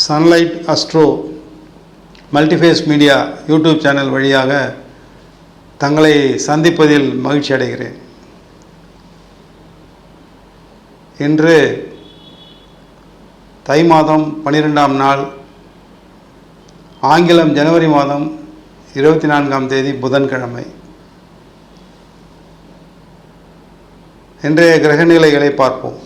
Sunlight Astro Multiphase Media YouTube channel வழியாக தங்களை சந்திப்பதில் மகிழ்ச்சி அடைகிறேன். இன்று தை மாதம் பன்னிரெண்டாம் நாள் ஆங்கிலம் ஜனவரி மாதம் இருபத்தி நான்காம் தேதி புதன்கிழமை. இன்றைய கிரகநிலைகளை பார்ப்போம்.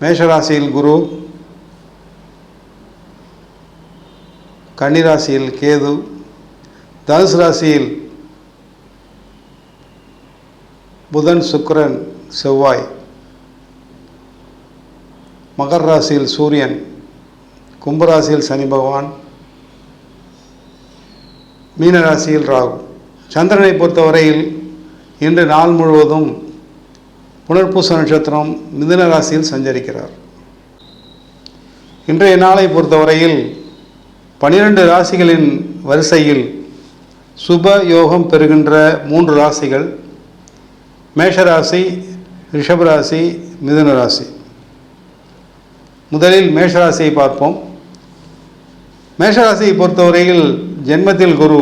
மேஷராசியில் குரு கன்னிராசியில் கேது தனுசு ராசியில் புதன் சுக்கிரன் செவ்வாய் மகர ராசியில் சூரியன் கும்பராசியில் சனி பகவான் மீனராசியில் ராகு. சந்திரனை பொறுத்தவரையில் இன்று நாள் முழுவதும் புனர்பூச நட்சத்திரம் மிதுன ராசியில் சஞ்சரிக்கிறார். இன்றைய நாளை பொறுத்தவரையில் பனிரெண்டு ராசிகளின் வரிசையில் சுப யோகம் பெறுகின்ற மூன்று ராசிகள் மேஷராசி ரிஷபராசி மிதுன ராசி முதலில் மேஷராசியை பார்ப்போம். மேஷராசியை பொறுத்தவரையில் ஜென்மத்தில் குரு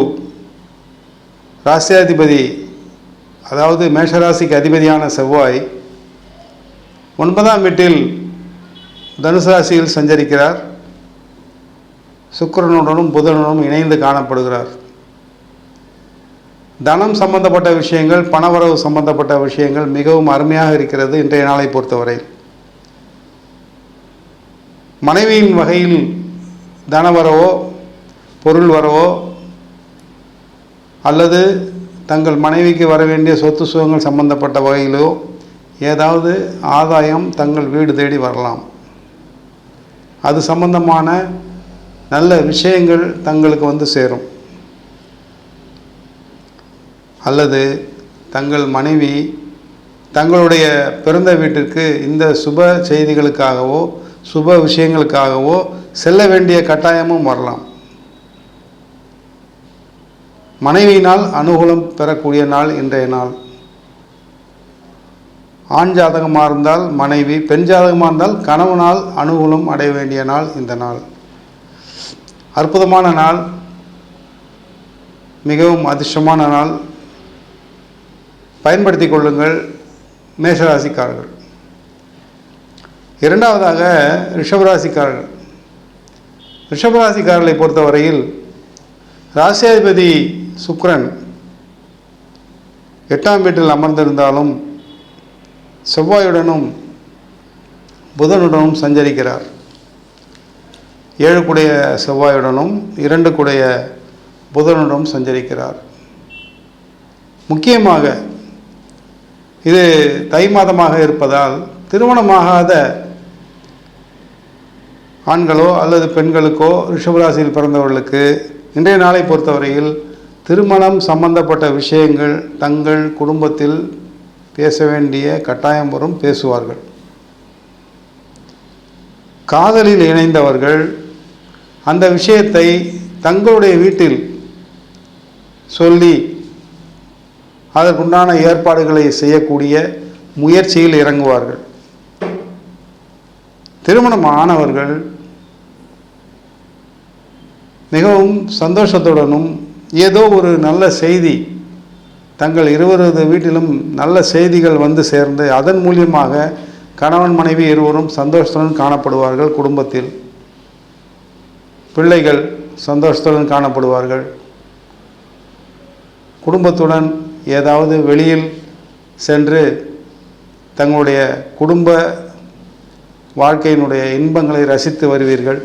ராசியாதிபதி அதாவது மேஷராசிக்கு அதிபதியான செவ்வாய் ஒன்பதாம் வீட்டில் தனுசு ராசியில் சஞ்சரிக்கிறார். சுக்கரனுடனும் புதனுடனும் இணைந்து காணப்படுகிறார். தனம் சம்பந்தப்பட்ட விஷயங்கள் பணவரவு சம்பந்தப்பட்ட விஷயங்கள் மிகவும் அருமையாக இருக்கிறது இன்றைய நாளை பொறுத்தவரை. மனைவியின் வகையில் தனவரவோ பொருள் வரவோ அல்லது தங்கள் மனைவிக்கு வர வேண்டிய சொத்து சுகங்கள் சம்பந்தப்பட்ட வகையிலோ ஏதாவது ஆதாயம் தங்கள் வீடு தேடி வரலாம். அது சம்பந்தமான நல்ல விஷயங்கள் தங்களுக்கு வந்து சேரும். அல்லது தங்கள் மனைவி தங்களுடைய பிறந்த வீட்டிற்கு இந்த சுப செய்திகளுக்காகவோ சுப விஷயங்களுக்காகவோ செல்ல வேண்டிய கட்டாயமும் வரலாம். மனைவியினால் அனுகூலம் பெறக்கூடிய நாள் இன்றைய நாள். ஆண் ஜாதகமாக இருந்தால் மனைவி பெண் ஜாதகமாக இருந்தால் கணவனால் அனுகூலம் அடைய வேண்டிய நாள் இந்த நாள். அற்புதமான நாள் மிகவும் அதிர்ஷ்டமான நாள். பயன்படுத்தி கொள்ளுங்கள் மேஷராசிக்காரர்கள். இரண்டாவதாக ரிஷபராசிக்காரர்கள். ரிஷபராசிக்காரர்களை பொறுத்தவரையில் ராசியாதிபதி சுக்ரன் எட்டாம் வீட்டில் அமர்ந்திருந்தாலும் செவ்வாயுடனும் புதனுடனும் சஞ்சரிக்கிறார். ஏழு குடைய செவ்வாயுடனும் இரண்டு குடைய புதனுடனும் சஞ்சரிக்கிறார். முக்கியமாக இது தை மாதமாக இருப்பதால் திருமணமாகாத ஆண்களோ அல்லது பெண்களுக்கோ ரிஷபராசியில் பிறந்தவர்களுக்கு இன்றைய நாளை பொறுத்தவரையில் திருமணம் சம்பந்தப்பட்ட விஷயங்கள் தங்கள் குடும்பத்தில் பேச வேண்டிய கட்டாயம் வரும் பேசுவார்கள். காதலில் இணைந்தவர்கள் அந்த விஷயத்தை தங்களுடைய வீட்டில் சொல்லி அதற்குண்டான ஏற்பாடுகளை செய்யக்கூடிய முயற்சியில் இறங்குவார்கள். திருமணம் ஆனவர்கள் மிகவும் சந்தோஷத்துடனும் ஏதோ ஒரு நல்ல செய்தி தங்கள் இருவரது வீட்டிலும் நல்ல செய்திகள் வந்து சேர்ந்து அதன் மூலியமாக கணவன் மனைவி இருவரும் சந்தோஷத்துடன் காணப்படுவார்கள் குடும்பத்தில். பிள்ளைகள் சந்தோஷத்துடன் காணப்படுவார்கள். குடும்பத்துடன் ஏதாவது வெளியில் சென்று தங்களுடைய குடும்ப வாழ்க்கையினுடைய இன்பங்களை ரசித்து வருவீர்கள்.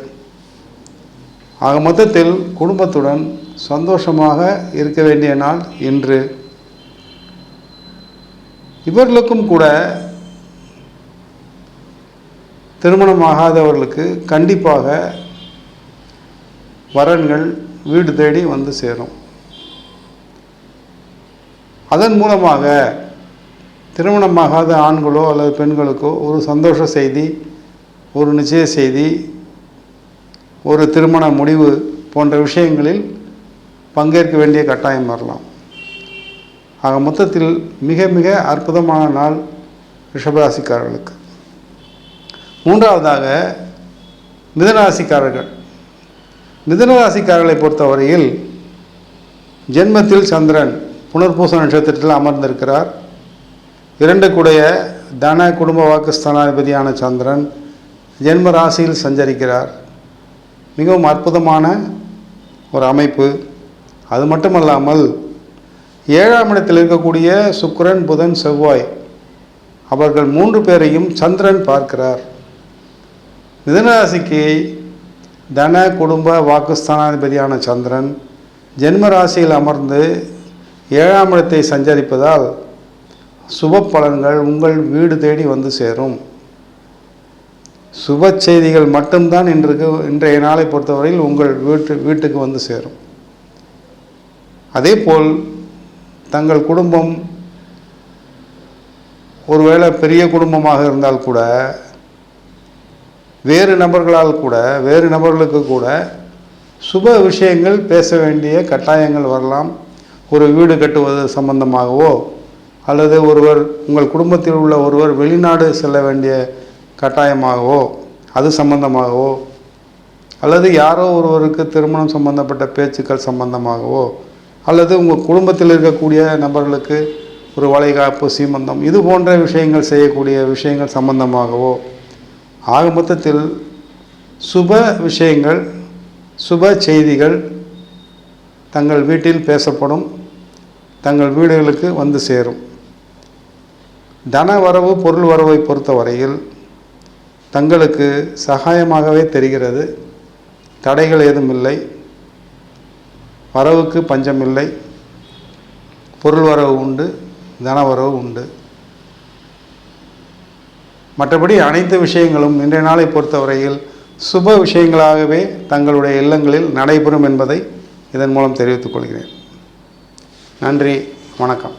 ஆக மொத்தத்தில் குடும்பத்துடன் சந்தோஷமாக இருக்க வேண்டிய நாள் இன்று. இவர்களுக்கும் கூட திருமணமாகாதவர்களுக்கு கண்டிப்பாக வரன்கள் வீடு தேடி வந்து சேரும். அதன் மூலமாக திருமணமாகாத ஆண்களோ அல்லது பெண்களுக்கோ ஒரு சந்தோஷ செய்தி ஒரு நிச்சய செய்தி ஒரு திருமண முடிவு போன்ற விஷயங்களில் பங்கேற்க வேண்டிய கட்டாயம் வரலாம். ஆக மொத்தத்தில் மிக மிக அற்புதமான நாள் ரிஷபராசிக்காரர்களுக்கு. மூன்றாவதாக மிதனராசிக்காரர்கள். மிதனராசிக்காரர்களை பொறுத்தவரையில் ஜென்மத்தில் சந்திரன் புனர்பூச நட்சத்திரத்தில் அமர்ந்திருக்கிறார். இரண்டு கூடைய தன குடும்ப வாக்கு ஸ்தானாதிபதியான சந்திரன் ஜென்ம ராசியில் சஞ்சரிக்கிறார். மிகவும் அற்புதமான ஒரு அமைப்பு. அது மட்டுமல்லாமல் ஏழாம் இடத்தில் இருக்கக்கூடிய சுக்கரன் புதன் செவ்வாய் அவர்கள் மூன்று பேரையும் சந்திரன் பார்க்கிறார். மிதனராசிக்கு தன குடும்ப வாக்குஸ்தானாதிபதியான சந்திரன் ஜென்ம ராசியில் அமர்ந்து ஏழாம் இடத்தை சஞ்சரிப்பதால் சுப பலன்கள் உங்கள் வீடு தேடி வந்து சேரும். சுப செய்திகள் மட்டும்தான் இன்றைக்கு இன்றைய நாளை பொறுத்தவரையில் உங்கள் வீட்டு வீட்டுக்கு வந்து சேரும். அதே போல் தங்கள் குடும்பம் ஒருவேளை பெரிய குடும்பமாக இருந்தால் கூட வேறு நபர்களால் கூட வேறு நபர்களுக்கு கூட சுப விஷயங்கள் பேச வேண்டிய கட்டாயங்கள் வரலாம். ஒரு வீடு கட்டுவது சம்பந்தமாகவோ அல்லது ஒருவர் உங்கள் குடும்பத்தில் உள்ள ஒருவர் வெளிநாடு செல்ல வேண்டிய கட்டாயமாகவோ அது சம்பந்தமாகவோ அல்லது யாரோ ஒருவருக்கு திருமணம் சம்பந்தப்பட்ட பேச்சுக்கள் சம்பந்தமாகவோ அல்லது உங்கள் குடும்பத்தில் இருக்கக்கூடிய நபர்களுக்கு ஒரு வளைகாப்பு சீமந்தம் இது போன்ற விஷயங்கள் செய்யக்கூடிய விஷயங்கள் சம்பந்தமாகவோ ஆக மொத்தத்தில் சுப விஷயங்கள் சுப செய்திகள் தங்கள் வீட்டில் பேசப்படும் தங்கள் வீடுகளுக்கு வந்து சேரும். தன வரவு பொருள் வரவை பொறுத்தவரையில் தங்களுக்கு சகாயமாகவே தெரிகிறது. தடைகள் ஏதும் இல்லை வரவுக்கு பஞ்சம் இல்லை பொருள் வரவு உண்டு தன வரவு உண்டு. மற்றபடி அனைத்து விஷயங்களும் இன்றைய நாளை பொறுத்தவரையில் சுப விஷயங்களாகவே தங்களுடைய இல்லங்களில் நடைபெறும் என்பதை இதன் மூலம் தெரிவித்துக் கொள்கிறேன். நன்றி வணக்கம்.